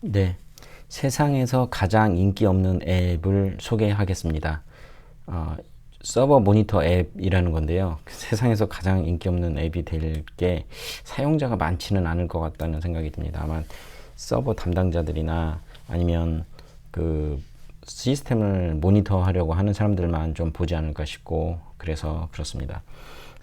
네. 세상에서 가장 인기 없는 앱을 소개하겠습니다. 어, 서버 모니터 앱이라는 건데요. 세상에서 가장 인기 없는 앱이 될 게 사용자가 많지는 않을 것 같다는 생각이 듭니다. 아마 서버 담당자들이나 아니면 그 시스템을 모니터 하려고 하는 사람들만 좀 보지 않을까 싶고 그래서 그렇습니다.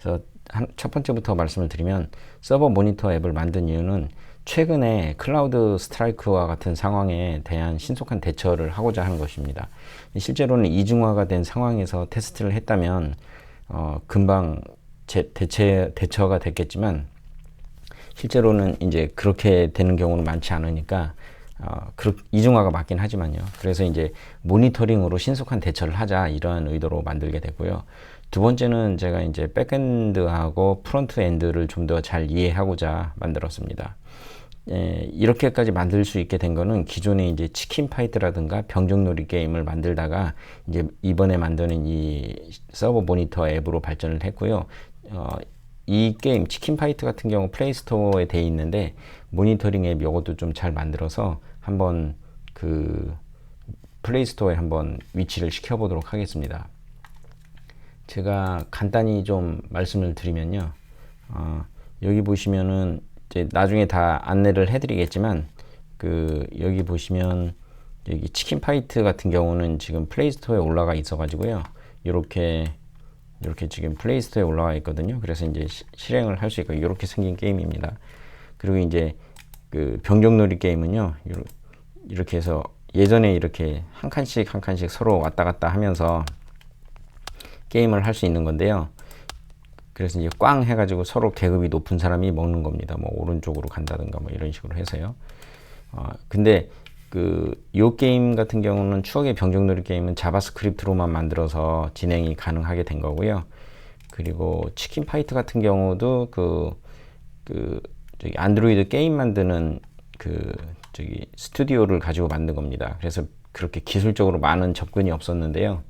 그래서 한, 첫 번째부터 말씀을 드리면 서버 모니터 앱을 만든 이유는 최근에 클라우드 스트라이크와 같은 상황에 대한 신속한 대처를 하고자 하는 것입니다. 실제로는 이중화가 된 상황에서 테스트를 했다면 어, 금방 제, 대체, 대처가 됐겠지만 실제로는 이제 그렇게 되는 경우는 많지 않으니까 어, 그, 이중화가 맞긴 하지만요. 그래서 이제 모니터링으로 신속한 대처를 하자 이러한 의도로 만들게 되고요. 두 번째는 제가 이제 백엔드하고 프론트엔드를 좀 더 잘 이해하고자 만들었습니다. 예, 이렇게까지 만들 수 있게 된 거는 기존에 이제 치킨 파이트라든가 병정놀이 게임을 만들다가 이제 이번에 만드는 이 서버 모니터 앱으로 발전을 했고요. 어, 이 게임 치킨 파이트 같은 경우 플레이스토어에 돼 있는데 모니터링 앱 이것도 좀 잘 만들어서 한번 그 플레이스토어에 한번 위치를 시켜보도록 하겠습니다. 제가 간단히 좀 말씀을 드리면요. 어, 여기 보시면은 이제 나중에 다 안내를 해드리겠지만 그 여기 보시면 여기 치킨 파이트 같은 경우는 지금 플레이스토어에 올라가 있어가지고요. 이렇게 이렇게 지금 플레이스토어에 올라와 있거든요. 그래서 이제 시, 실행을 할 수 있고 이렇게 생긴 게임입니다. 그리고 이제 그 병정놀이 게임은요. 이렇게 해서 예전에 이렇게 한 칸씩 한 칸씩 서로 왔다 갔다 하면서 게임을 할 수 있는 건데요. 그래서 이제 꽝 해가지고 서로 계급이 높은 사람이 먹는 겁니다. 뭐 오른쪽으로 간다든가 뭐 이런 식으로 해서요. 어, 근데 그요 게임 같은 경우는 추억의 병정놀이 게임은 자바스크립트로만 만들어서 진행이 가능하게 된 거고요. 그리고 치킨 파이트 같은 경우도 그, 그, 저기 안드로이드 게임 만드는 그, 저기 스튜디오를 가지고 만든 겁니다. 그래서 그렇게 기술적으로 많은 접근이 없었는데요.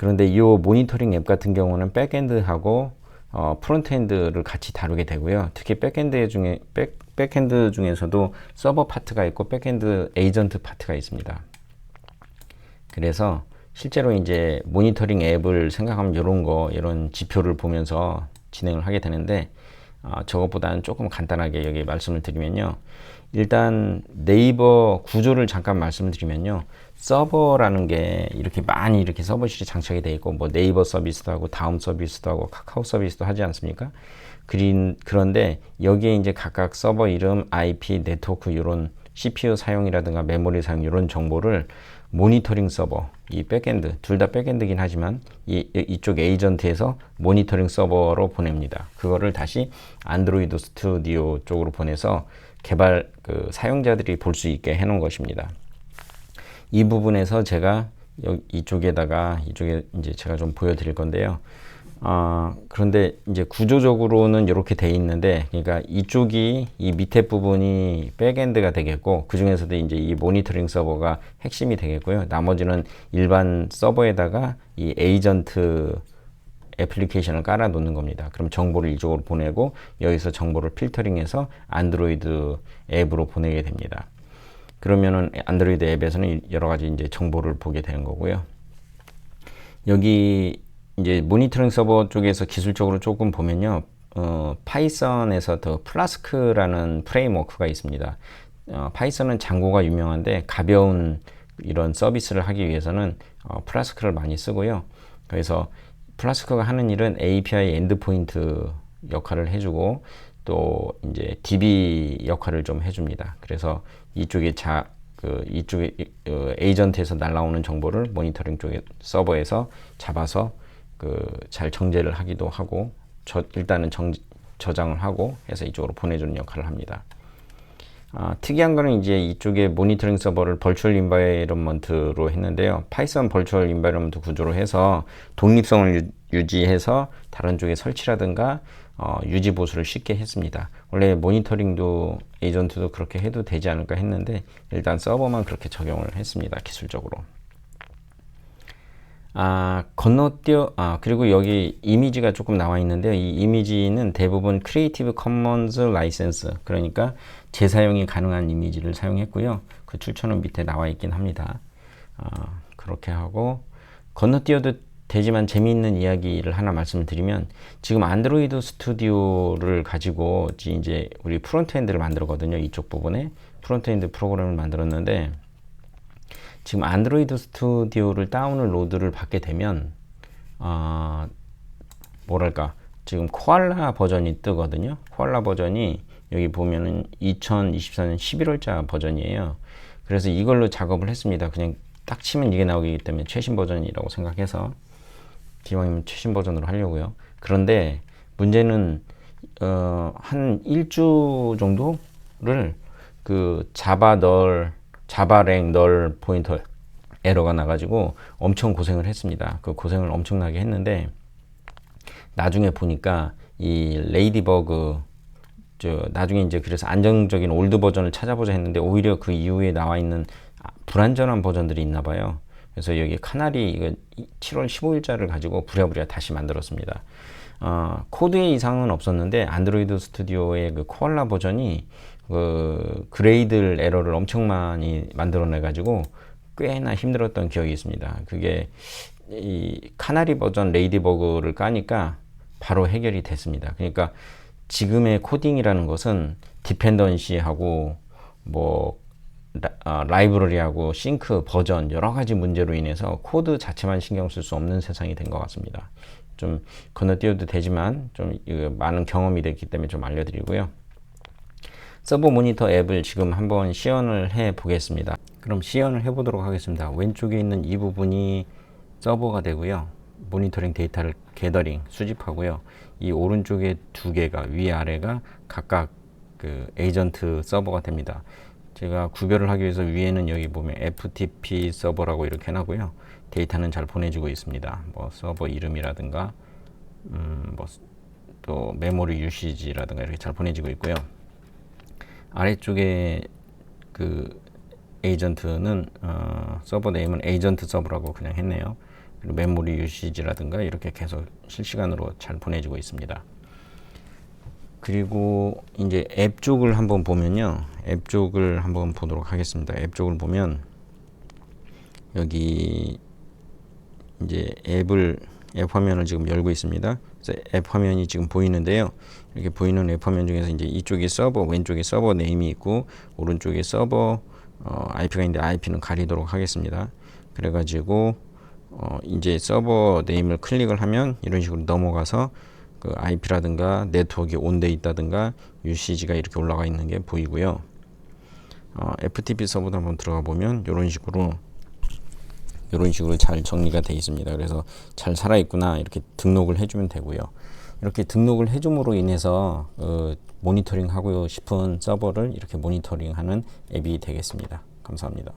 그런데 이 모니터링 앱 같은 경우는 백엔드하고 어, 프론트엔드를 같이 다루게 되고요. 특히 백엔드 중에 백, 백엔드 중에서도 서버 파트가 있고 백엔드 에이전트 파트가 있습니다. 그래서 실제로 이제 모니터링 앱을 생각하면 이런 거 이런 지표를 보면서 진행을 하게 되는데 어, 저것보다는 조금 간단하게 여기 말씀을 드리면요. 일단 네이버 구조를 잠깐 말씀을 드리면요. 서버라는 게 이렇게 많이 이렇게 서버실이 장착이 되어 있고 뭐 네이버 서비스도 하고 다음 서비스도 하고 카카오 서비스도 하지 않습니까? 그린, 그런데 여기에 이제 각각 서버 이름, IP, 네트워크 이런 CPU 사용이라든가 메모리 사용 이런 정보를 모니터링 서버, 이 백엔드, 둘 다 백엔드긴 하지만 이, 이쪽 에이전트에서 모니터링 서버로 보냅니다. 그거를 다시 안드로이드 스튜디오 쪽으로 보내서 개발 그 사용자들이 볼 수 있게 해놓은 것입니다. 이 부분에서 제가 이쪽에다가 이쪽에 이제 제가 좀 보여드릴 건데요. 어, 그런데 이제 구조적으로는 이렇게 돼 있는데, 그러니까 이쪽이 이 밑에 부분이 백엔드가 되겠고, 그 중에서도 이제 이 모니터링 서버가 핵심이 되겠고요. 나머지는 일반 서버에다가 이 에이전트 애플리케이션을 깔아 놓는 겁니다. 그럼 정보를 이쪽으로 보내고, 여기서 정보를 필터링해서 안드로이드 앱으로 보내게 됩니다. 그러면은 안드로이드 앱에서는 여러 가지 이제 정보를 보게 되는 거고요. 여기 이제 모니터링 서버 쪽에서 기술적으로 조금 보면요. 어, 파이썬에서 더 플라스크라는 프레임워크가 있습니다. 어, 파이썬은 장고가 유명한데 가벼운 이런 서비스를 하기 위해서는 어, 플라스크를 많이 쓰고요. 그래서 플라스크가 하는 일은 API 엔드포인트 역할을 해주고 또 이제 DB 역할을 좀 해줍니다. 그래서 이쪽에 자, 그 이쪽에 어, 에이전트에서 날라오는 정보를 모니터링 쪽에 서버에서 잡아서 그 잘 정제를 하기도 하고 저 일단은 정, 저장을 하고 해서 이쪽으로 보내주는 역할을 합니다. 아, 특이한 거는 이제 이쪽에 모니터링 서버를 벌추얼 인바이러먼트로 했는데요. 파이썬 벌추얼 인바이러먼트 구조로 해서 독립성을 유, 지해서 다른 쪽에 설치라든가 어, 유지 보수를 쉽게 했습니다. 원래 모니터링도 에이전트도 그렇게 해도 되지 않을까 했는데 일단 서버만 그렇게 적용을 했습니다. 기술적으로. 아, 건너뛰어, 아, 그리고 여기 이미지가 조금 나와 있는데요. 이 이미지는 대부분 크리에이티브 커먼즈 라이센스, 그러니까 재사용이 가능한 이미지를 사용했고요. 그 출처는 밑에 나와 있긴 합니다. 아, 그렇게 하고, 건너뛰어도 되지만 재미있는 이야기를 하나 말씀드리면, 지금 안드로이드 스튜디오를 가지고 이제 우리 프론트엔드를 만들거든요. 이쪽 부분에. 프론트엔드 프로그램을 만들었는데, 지금 안드로이드 스튜디오를 다운을 로드를 받게 되면 어, 뭐랄까 지금 코알라 버전이 뜨거든요. 코알라 버전이 여기 보면은 2024년 11월자 버전이에요. 그래서 이걸로 작업을 했습니다. 그냥 딱 치면 이게 나오기 때문에 최신 버전이라고 생각해서 기왕이면 최신 버전으로 하려고요. 그런데 문제는 어, 한 일주 정도를 그 자바 널 자바랭 널 포인터 에러가 나가지고 엄청 고생을 했습니다. 그 고생을 엄청나게 했는데 나중에 보니까 이 레이디버그 저 나중에 이제 그래서 안정적인 올드 버전을 찾아보자 했는데 오히려 그 이후에 나와 있는 불안전한 버전들이 있나 봐요. 그래서 여기 카나리 이거 7월 15일자를 가지고 부랴부랴 다시 만들었습니다. 어, 코드의 이상은 없었는데 안드로이드 스튜디오의 그 코알라 버전이 그 그레이드 에러를 엄청 많이 만들어내 가지고 꽤나 힘들었던 기억이 있습니다. 그게 이 카나리 버전 레이디버그를 까니까 바로 해결이 됐습니다. 그러니까 지금의 코딩이라는 것은 디펜던시하고 뭐 라, 이브러리하고 싱크 버전 여러 가지 문제로 인해서 코드 자체만 신경 쓸 수 없는 세상이 된 것 같습니다. 좀 건너뛰어도 되지만 좀 많은 경험이 됐기 때문에 좀 알려드리고요. 서버 모니터 앱을 지금 한번 시연을 해 보겠습니다. 그럼 시연을 해 보도록 하겠습니다. 왼쪽에 있는 이 부분이 서버가 되고요. 모니터링 데이터를 게더링, 수집하고요. 이 오른쪽에 두 개가 위아래가 각각 그 에이전트 서버가 됩니다. 제가 구별을 하기 위해서 위에는 여기 보면 FTP 서버라고 이렇게 해놨고요. 데이터는 잘 보내주고 있습니다. 뭐 서버 이름이라든가 음, 뭐 또 메모리 유시지라든가 이렇게 잘 보내지고 있고요. 아래쪽에 그 에이전트는 어, 서버 네임은 에이전트 서버라고 그냥 했네요. 그리고 메모리 유시지라든가 이렇게 계속 실시간으로 잘 보내지고 있습니다. 그리고 이제 앱 쪽을 한번 보면요. 앱 쪽을 한번 보도록 하겠습니다. 앱 쪽을 보면 여기 이제 앱을 앱 화면을 지금 열고 있습니다. 앱 화면이 지금 보이는데요. 이렇게 보이는 앱 화면 중에서 이제 이쪽이 서버, 왼쪽에 서버 네임이 있고 오른쪽에 서버 어, IP가 있는데 IP는 가리도록 하겠습니다. 그래가지고 어, 이제 서버 네임을 클릭을 하면 이런 식으로 넘어가서 그 IP라든가 네트워크에 온돼 있다든가 UCG가 이렇게 올라가 있는 게 보이고요. 어, FTP 서버도 한번 들어가 보면 이런 식으로 이런 식으로 잘 정리가 되어 있습니다. 그래서 잘 살아 있구나 이렇게 등록을 해주면 되고요. 이렇게 등록을 해줌으로 인해서 어, 모니터링 하고 싶은 서버를 이렇게 모니터링하는 앱이 되겠습니다. 감사합니다.